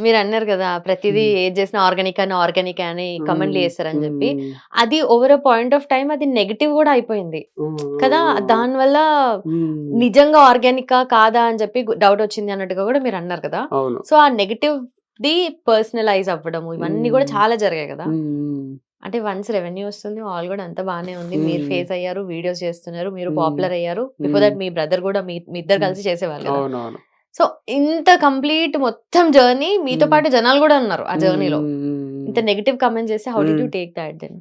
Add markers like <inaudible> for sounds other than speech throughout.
మీరు అన్నారు కదా ప్రతిదీ. ఏది చేసినా ఆర్గానిక్ అని ఆర్గానిక్ అని కమెంట్లు. చేస్తారని చెప్పి. అది ఓవర్ పాయింట్ ఆఫ్ టైం అది నెగిటివ్ కూడా అయిపోయింది. కదా దానివల్ల. నిజంగా ఆర్గానిక్ కాదా అని చెప్పి డౌట్ వచ్చింది అన్నట్టుగా కూడా మీరు అన్నారు కదా సో ఆ నెగిటివ్ ది పర్సనలైజ్ అవ్వడము ఇవన్నీ కూడా. చాలా జరిగాయి కదా. అంటే వన్స్ రెవెన్యూ వస్తుంది ఆల్ కూడా అంత బానే ఉంది మీరు. ఫేస్ అయ్యారు వీడియోస్ చేస్తున్నారు మీరు. పాపులర్ అయ్యారు బిఫోర్ దట్ మీ బ్రదర్ కూడా మీ ఇద్దరు కలిసి చేసేవాళ్ళు సో ఇంత కంప్లీట్ మొత్తం జర్నీ మీతో. పాటు జనాలు కూడా ఉన్నారు ఆ జర్నీలో. ఇంత నెగిటివ్ కమెంట్ చేస్తే how do you. Take that then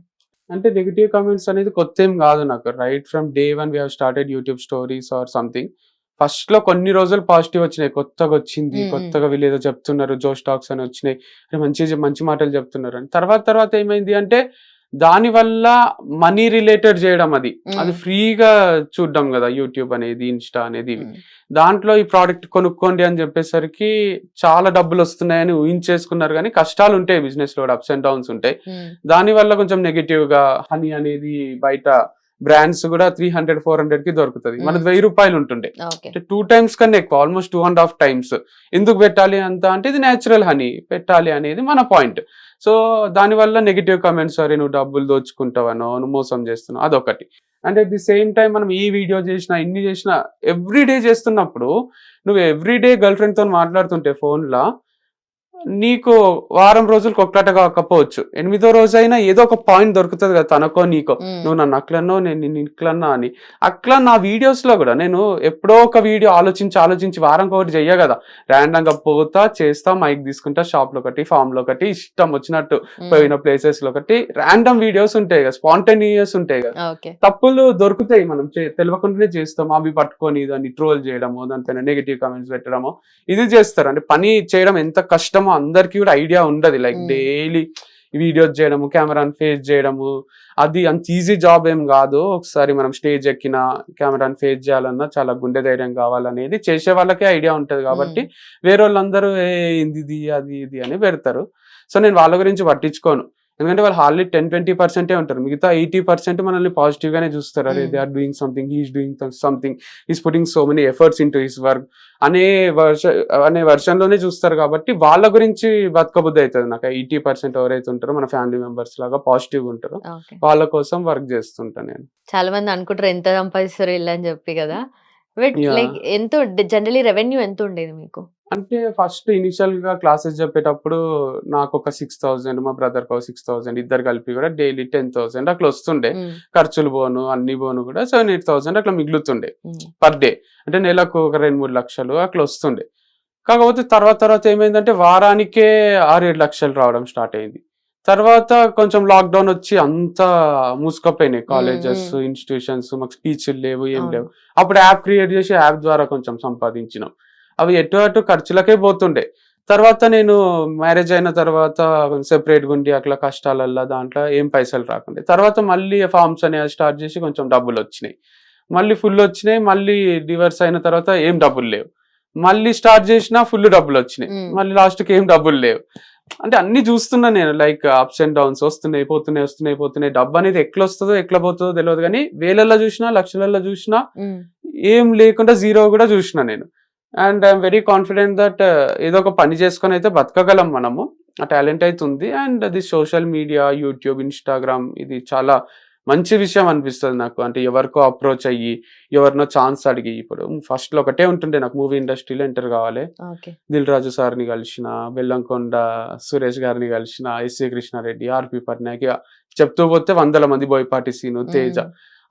అంటే నెగిటివ్ కామెంట్స్ అనేది కొత్త ఏం కాదు నాకు right from day one we started YouTube stories or something ఫస్ట్లో కొన్ని రోజులు పాజిటివ్ వచ్చినాయి కొత్తగా వచ్చింది. కొత్తగా వీళ్ళు ఏదో చెప్తున్నారు జోష్ టాక్స్ అని వచ్చినాయి మంచి మంచి మాటలు చెప్తున్నారు అని తర్వాత తర్వాత ఏమైంది అంటే దాని వల్ల మనీ రిలేటెడ్ చేయడం అది అది. ఫ్రీగా చూడడం కదా యూట్యూబ్ అనేది ఇన్స్టా అనేది ఇవి. దాంట్లో ఈ ప్రోడక్ట్ కొనుక్కోండి అని చెప్పేసరికి చాలా డబ్బులు వస్తున్నాయని ఊహించేసుకున్నారు కానీ కష్టాలు ఉంటాయి బిజినెస్లో అప్స్ అండ్ డౌన్స్ ఉంటాయి దాని వల్ల కొంచెం నెగిటివ్గా హనీ అనేది బయట బ్రాండ్స్ కూడా త్రీ హండ్రెడ్ ఫోర్ హండ్రెడ్కి దొరుకుతుంది. మనది మ్మ్. వెయ్యి రూపాయలు ఉంటుండే. అంటే టూ టైమ్స్ కన్నా ఎక్కువ almost two and half times ఎందుకు పెట్టాలి అంత అంటే ఇది నేచురల్ హనీ పెట్టాలి అనేది మన పాయింట్ సో దానివల్ల నెగిటివ్ కమెంట్స్ సరే నువ్వు డబ్బులు దోచుకుంటావనో నువ్వు మోసం చేస్తున్నావు. అదొకటి. And at the same time మనం ఈ వీడియో చేసినా ఇన్ని చేసినా ఎవ్రీ డే చేస్తున్నప్పుడు నువ్వు ఎవ్రీ డే గర్ల్ ఫ్రెండ్తో మాట్లాడుతుంటే phone లా నీకు వారం రోజులకు ఒక్కట కాకపోవచ్చు. ఎనిమిదో రోజైనా ఏదో ఒక పాయింట్ దొరుకుతుంది కదా తనకో నీకో. నువ్వు నన్ను అట్లన్నో నేను నిన్ను ఇట్లన్నా అని. అట్లా నా వీడియోస్లో కూడా నేను ఎప్పుడో ఒక వీడియో ఆలోచించి ఆలోచించి వారం ఒకటి చెయ్య కదా. ర్యాండమ్గా పోతా చేస్తా మైక్ తీసుకుంటా షాప్లో ఒకటి ఫామ్లో ఒకటి ఇష్టం వచ్చినట్టు పోయిన ప్లేసెస్లో ఒకటి. ర్యాండమ్ వీడియోస్ ఉంటాయి కదా స్పాంటేనియస్ ఉంటాయి కదా. తప్పులు దొరుకుతాయి మనం తెలియకుండానే చేస్తాం. అవి పట్టుకొని దాన్ని ట్రోల్ చేయడము దానిపైన నెగిటివ్ కామెంట్స్ పెట్టడము. ఇది చేస్తారు. అంటే పని చేయడం ఎంత కష్టమో అందరికీ కూడా ఐడియా ఉండదు. లైక్. డైలీ వీడియోస్ చేయడము కెమెరాని ఫేస్ చేయడము అది అంత ఈజీ జాబ్ ఏం కాదు. ఒకసారి మనం స్టేజ్ ఎక్కిన కెమెరాని ఫేస్ చేయాలన్నా చాలా గుండె ధైర్యం కావాలనేది చేసే వాళ్ళకే ఐడియా ఉంటది కాబట్టి వేరే వాళ్ళందరూ ఏ ఇది అది ఇది అని పెడతారు. సో నేను వాళ్ళ గురించి పట్టించుకోను. ఎందుకంటే వాళ్ళు హార్డ్లీ టెన్ ట్వంటీ పర్సెంటే ఉంటారు. మిగతా ఎయిటీ పర్సెంట్ మనల్ని పాజిటివ్ గానే చూస్తారు. అరే. They are doing something he's doing something is putting so many efforts into his work అనే వర్ష అనే వర్షన్లోనే చూస్తారు కాబట్టి వాళ్ళ గురించి బతకబుద్ధి అవుతుంది. నాకు ఎయిటీ పర్సెంట్ ఎవరైతే ఉంటారో మన ఫ్యామిలీ మెంబర్స్ లాగా పాజిటివ్ ఉంటారో వాళ్ళ కోసం వర్క్ చేస్తుంటాను నేను. చాలా మంది అనుకుంటారు ఎంత సంపాదిస్తారు ఇల్లు అని చెప్పి కదా. లైక్ ఎంత జనరలీ రెవెన్యూ ఎంత ఉండేది మీకు? అంటే ఫస్ట్ ఇనిషియల్గా క్లాసెస్ చెప్పేటప్పుడు నాకు ఒక సిక్స్ థౌసండ్ మా బ్రదర్ ఒక సిక్స్ థౌసండ్ ఇద్దరు కలిపి కూడా డైలీ టెన్ థౌసండ్ అట్లా వస్తుండే. మ్మ్. ఖర్చులు పోను అన్ని పోను కూడా సెవెన్ ఎయిట్ థౌసండ్ అట్లా మిగులుతుండే. పర్ డే అంటే నెలకు ఒక రెండు మూడు లక్షలు అట్లా వస్తుండే. కాకపోతే తర్వాత తర్వాత ఏమైందంటే వారానికే ఆరు ఏడు లక్షలు రావడం స్టార్ట్ అయింది. తర్వాత కొంచెం లాక్డౌన్ వచ్చి అంతా మూసుకపోయినాయి. కాలేజెస్. ఇన్స్టిట్యూషన్స్ మాకు స్పీచ్లు లేవు ఏం. లేవు. అప్పుడు యాప్ క్రియేట్ చేసి యాప్ ద్వారా కొంచెం సంపాదించినాం. అవి ఎటు అటు ఖర్చులకే పోతుండే. తర్వాత నేను మ్యారేజ్ అయిన తర్వాత సెపరేట్ గుండి అట్లా కష్టాలల్లో దాంట్లో ఏం పైసలు రాకుండే. తర్వాత మళ్ళీ ఫార్మ్స్ అనేవి స్టార్ట్ చేసి కొంచెం డబ్బులు వచ్చినాయి. మళ్ళీ ఫుల్ వచ్చినాయి మళ్ళీ డివర్స్ అయిన తర్వాత ఏం డబ్బులు లేవు. మళ్ళీ స్టార్ట్ చేసినా ఫుల్ డబ్బులు వచ్చినాయి. మళ్ళీ లాస్ట్కి ఏం డబ్బులు లేవు. అంటే అన్ని చూస్తున్నా నేను లైక్ అప్స్ అండ్ డౌన్స్ వస్తున్నాయి పోతున్నాయి వస్తున్నాయి పోతున్నాయి. డబ్బు అనేది ఎట్లా వస్తుందో ఎట్లా పోతుందో తెలియదు కానీ వేలల్లో చూసినా లక్షలలో చూసినా. ఏం లేకుండా జీరో కూడా చూసిన నేను. And I'm very confident that ఏదో ఒక పని చేసుకొని అయితే బతకగలం మనము. ఆ టాలెంట్ అయితే ఉంది. అండ్ అది సోషల్ మీడియా యూట్యూబ్ ఇన్స్టాగ్రామ్ ఇది చాలా మంచి విషయం అనిపిస్తుంది నాకు. అంటే ఎవరికో అప్రోచ్ అయ్యి ఎవరినో ఛాన్స్ అడిగి ఇప్పుడు ఫస్ట్లో ఒకటే ఉంటుండే నాకు మూవీ ఇండస్ట్రీలో ఎంటర్ కావాలి. దిల్ రాజు సార్ని కలిసిన బెల్లంకొండ సురేష్ గారిని కలిసిన ఎస్సీ కృష్ణారెడ్డి ఆర్పి పట్నాయక్ చెప్తూ పోతే వందల మంది బోయపాటి సీను తేజ.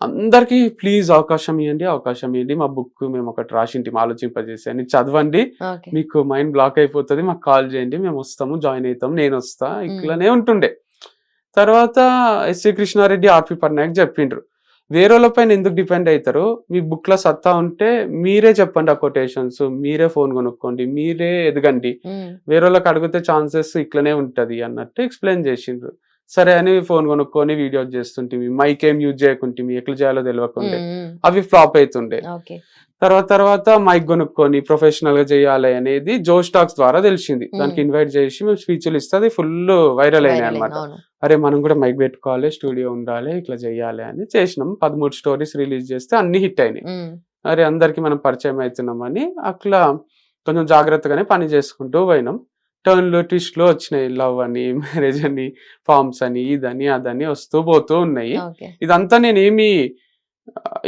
అందరికి ప్లీజ్ అవకాశం ఇవ్వండి అవకాశం ఇవ్వండి మా బుక్ మేము ఒకటి రాసింటి ఆలోచింపజేసి అని చదవండి. మీకు మైండ్ బ్లాక్ అయిపోతుంది మాకు కాల్ చేయండి. మేము వస్తాము జాయిన్ అవుతాం నేను వస్తా ఇట్లానే ఉంటుండే. తర్వాత ఎస్సీ కృష్ణారెడ్డి ఆర్పి పట్నాయక్ చెప్పిండ్రు. వేరేల పైన ఎందుకు డిపెండ్ అవుతారు మీ బుక్లో సత్తా ఉంటే మీరే చెప్పండి ఆ కొటేషన్స్. మీరే ఫోన్ కొనుక్కోండి మీరే ఎదగండి. మ్మ్. వేరే వాళ్ళకి అడిగితే ఛాన్సెస్ ఇట్లనే ఉంటది అన్నట్టు ఎక్స్ప్లెయిన్ చేసిండ్రు. సరే అని ఫోన్ కొనుక్కొని వీడియో చేస్తుంటిమి. మైక్ ఏం యూజ్ చేయకుంటే ఎట్లా చేయాలో తెలియకుండే. అవి ఫ్లాప్ అవుతుండే తర్వాత తర్వాత మైక్ కొనుక్కొని ప్రొఫెషనల్గా చేయాలి అనేది జో స్టాక్స్ ద్వారా తెలిసింది. దానికి ఇన్వైట్ చేసి మేము స్పీచ్లు ఇస్తే అది ఫుల్ వైరల్ అయినాయి అనమాట. అరే మనం కూడా మైక్ పెట్టుకోవాలి స్టూడియో ఉండాలి ఇట్లా చేయాలి అని చేసినాం. పదమూడు స్టోరీస్ రిలీజ్ చేస్తే అన్ని హిట్ అయినాయి. అరే అందరికి మనం పరిచయం అవుతున్నామని అట్లా కొంచెం జాగ్రత్తగానే పని చేసుకుంటూ పోయినాం. టర్న్లో ట్విస్ట్లో వచ్చినాయి. లవ్ అని మ్యారేజ్ అని ఫార్మ్స్ అని ఇదని అదని వస్తూ పోతూ ఉన్నాయి. ఇదంతా నేనేమి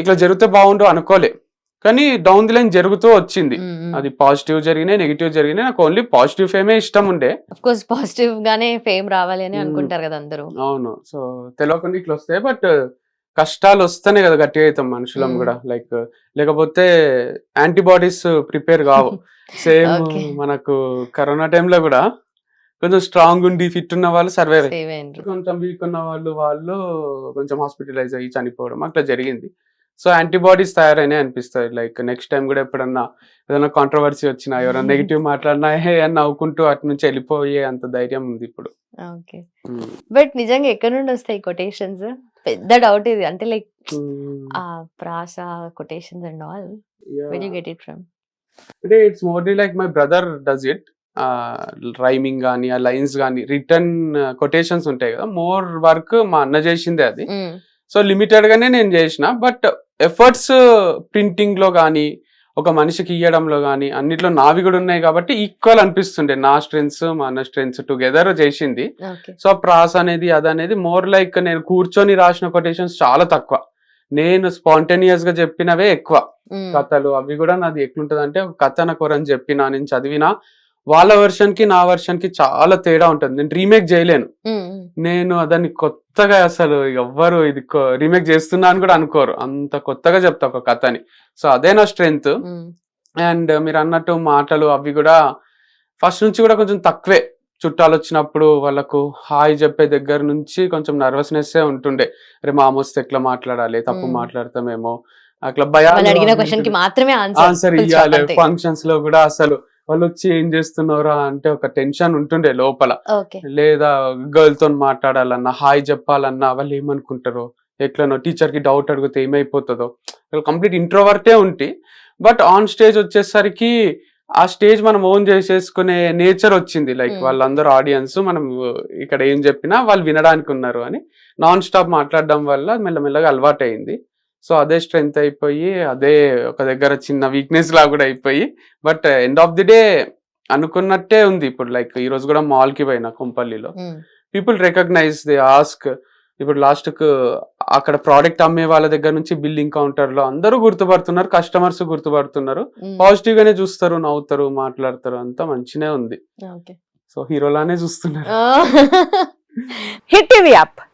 ఇట్లా జరిగితే బాగుండు అనుకోలే. కానీ డౌన్ ది లైన్ జరుగుతూ వచ్చింది. అది పాజిటివ్ జరిగినాయి నెగిటివ్ జరిగినాయి నాకు ఓన్లీ పాజిటివ్ ఫేమే ఇష్టం ఉండే. కోర్స్ పాజిటివ్ గానే ఫేమ్ రావాలి అని. అనుకుంటారు కదా అందరూ. అవును. సో తెలియకుండా ఇట్లా వస్తాయి బట్ కష్టాలు వస్తేనే కదా గట్టిగా అవుతాం మనుషులం. కూడా. లైక్ లేకపోతే యాంటీబాడీస్ ప్రిపేర్ కావు. <laughs> సేమ్. మనకు కరోనా టైంలో కూడా కొంచెం స్ట్రాంగ్ ఉండి ఫిట్ ఉన్న వాళ్ళు సర్వైవ్ అయ్యారు. కొంచెం వీక్ ఉన్న వాళ్ళు వాళ్ళు కొంచెం హాస్పిటలైజ్ అయ్యి చనిపోవడం అట్లా జరిగింది. సో యాంటీబాడీస్ తయారైనాయి అనిపిస్తాయి లైక్ నెక్స్ట్ టైం కూడా ఎప్పుడన్నా ఏదైనా కాంట్రవర్సీ వచ్చినా ఎవరైనా <laughs> నెగిటివ్ మాట్లాడినా హే అని నవ్వుకుంటూ అటు నుంచి వెళ్ళిపోయే అంత ధైర్యం ఉంది ఇప్పుడు. ఓకే. బట్ నిజంగా ఎక్కడి నుండి వస్తాయి కొటేషన్స్? పెద్ద డౌట్ ఇది. అంటే లైక్ ఆ ప్రాస quotations and all where you get it from అంటే it's morely like my brother does it rhyming కానీ ఆ లైన్స్ కానీ రిటర్న్ కొటేషన్స్ ఉంటాయి కదా. మోర్ వర్క్ మా అన్న చేసిందే అది. సో లిమిటెడ్ గానే నేను చేసిన. బట్ ఎఫర్ట్స్ ప్రింటింగ్లో కానీ ఒక మనిషికి ఇవ్వడంలో కానీ అన్నిట్లో నావి కూడా ఉన్నాయి కాబట్టి ఈక్వల్ అనిపిస్తుండే. నా స్ట్రెంగ్స్ మా అన్న స్ట్రెంగ్స్ టుగెదర్ చేసింది సో ప్రాస్ అనేది అదనేది మోర్ లైక్ నేను కూర్చొని రాసిన కొటేషన్స్ చాలా తక్కువ. నేను స్పాంటేనియస్గా చెప్పినవే ఎక్కువ. కథలు అవి కూడా నాది ఎట్లుంటది అంటే ఒక కథ నాకు ఎవరని చెప్పినా నేను చదివినా వాళ్ళ వెర్షన్కి నా వెర్షన్కి చాలా తేడా ఉంటుంది. నేను రీమేక్ చేయలేను. నేను దాన్ని కొత్తగా అసలు ఎవ్వరు ఇది రీమేక్ చేస్తున్నా అని కూడా అనుకోరు. అంత కొత్తగా చెప్తా ఒక కథని. సో అదే నా స్ట్రెంగ్త్ అండ్ మీరు అన్నట్టు మాటలు అవి కూడా ఫస్ట్ నుంచి కూడా కొంచెం తక్కువే. చుట్టాలు వచ్చినప్పుడు వాళ్ళకు హాయ్ చెప్పే దగ్గర నుంచి కొంచెం నర్వస్నెస్ ఉంటుండే. రే మామూస్తే ఎట్లా మాట్లాడాలి తప్పు. మాట్లాడతామేమో. అట్లా భయాలు ఆన్సర్ ఇవ్వాలి ఫంక్షన్స్లో కూడా అసలు వాళ్ళు వచ్చి ఏం చేస్తున్నారా అంటే ఒక టెన్షన్ ఉంటుండే లోపల. లేదా గర్ల్తో మాట్లాడాలన్నా హాయ్ చెప్పాలన్నా వాళ్ళు ఏమనుకుంటారో ఎట్లనో టీచర్కి డౌట్ అడిగితే ఏమైపోతుందో. కంప్లీట్ ఇంట్రోవర్టే ఉంటి. బట్ ఆన్ స్టేజ్ వచ్చేసరికి ఆ స్టేజ్ మనం ఓన్ చేసేసుకునే నేచర్ వచ్చింది. లైక్. వాళ్ళందరూ ఆడియన్స్ మనం ఇక్కడ ఏం చెప్పినా వాళ్ళు వినడానికి ఉన్నారు అని నాన్ స్టాప్ మాట్లాడడం వల్ల మెల్లమెల్లగా అలవాటు అయింది సో అదే స్ట్రెంగ్త్ అయిపోయి అదే ఒక దగ్గర చిన్న వీక్నెస్ లా కూడా అయిపోయి but end of the day అనుకున్నట్టే ఉంది ఇప్పుడు. లైక్ ఈ రోజు కూడా మాల్కి పోయినా కుంపల్లిలో. పీపుల్ రికగ్నైజ్ దే ఆస్క్ ఇప్పుడు లాస్ట్కు అక్కడ ప్రోడక్ట్ అమ్మే వాళ్ళ దగ్గర నుంచి బిల్లింగ్ కౌంటర్లో అందరూ గుర్తుపడుతున్నారు కస్టమర్స్ గుర్తుపడుతున్నారు. పాజిటివ్ గానే చూస్తారు నవ్వుతారు మాట్లాడతారు అంతా మంచినే ఉంది. సో హీరోలానే చూస్తున్నారు. Hit TV app